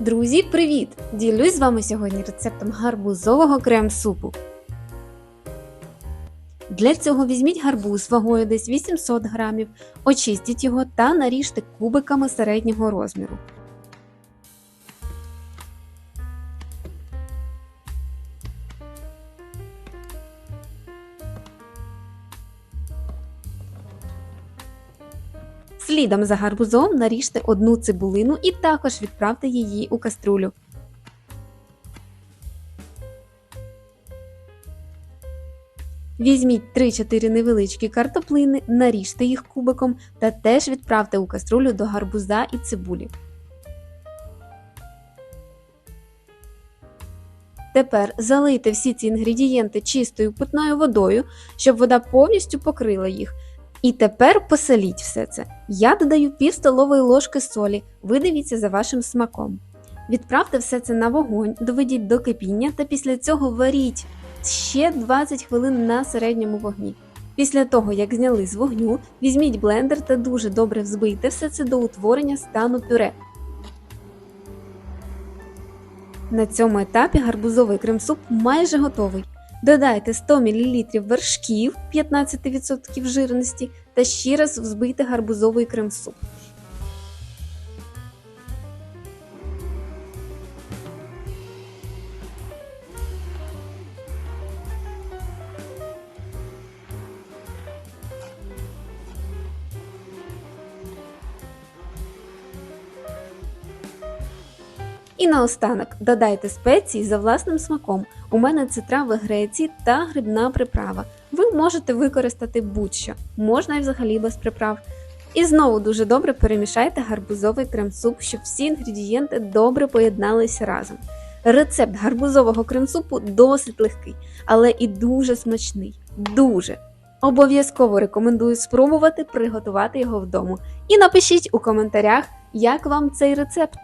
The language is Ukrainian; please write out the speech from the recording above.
Друзі, привіт! Ділюсь з вами сьогодні рецептом гарбузового крем-супу. Для цього візьміть гарбуз вагою десь 800 грамів, очистіть його та наріжте кубиками середнього розміру. Слідом за гарбузом наріжте одну цибулину і також відправте її у каструлю. Візьміть 3-4 невеличкі картоплини, наріжте їх кубиком та теж відправте у каструлю до гарбуза і цибулі. Тепер залийте всі ці інгредієнти чистою питною водою, щоб вода повністю покрила їх. І тепер посоліть все це. Я додаю пів столової ложки солі, ви дивіться за вашим смаком. Відправте все це на вогонь, доведіть до кипіння та після цього варіть ще 20 хвилин на середньому вогні. Після того, як зняли з вогню, візьміть блендер та дуже добре взбийте все це до утворення стану пюре. На цьому етапі гарбузовий крем-суп майже готовий. Додайте 100 мл вершків 15% жирності та ще раз взбийте гарбузовий крем-суп. І наостанок додайте спеції за власним смаком. У мене це трави Греції та грибна приправа. Ви можете використати будь-що, можна і взагалі без приправ. І знову дуже добре перемішайте гарбузовий крем-суп, щоб всі інгредієнти добре поєдналися разом. Рецепт гарбузового крем-супу досить легкий, але і дуже смачний. Дуже! Обов'язково рекомендую спробувати приготувати його вдома. І напишіть у коментарях, як вам цей рецепт.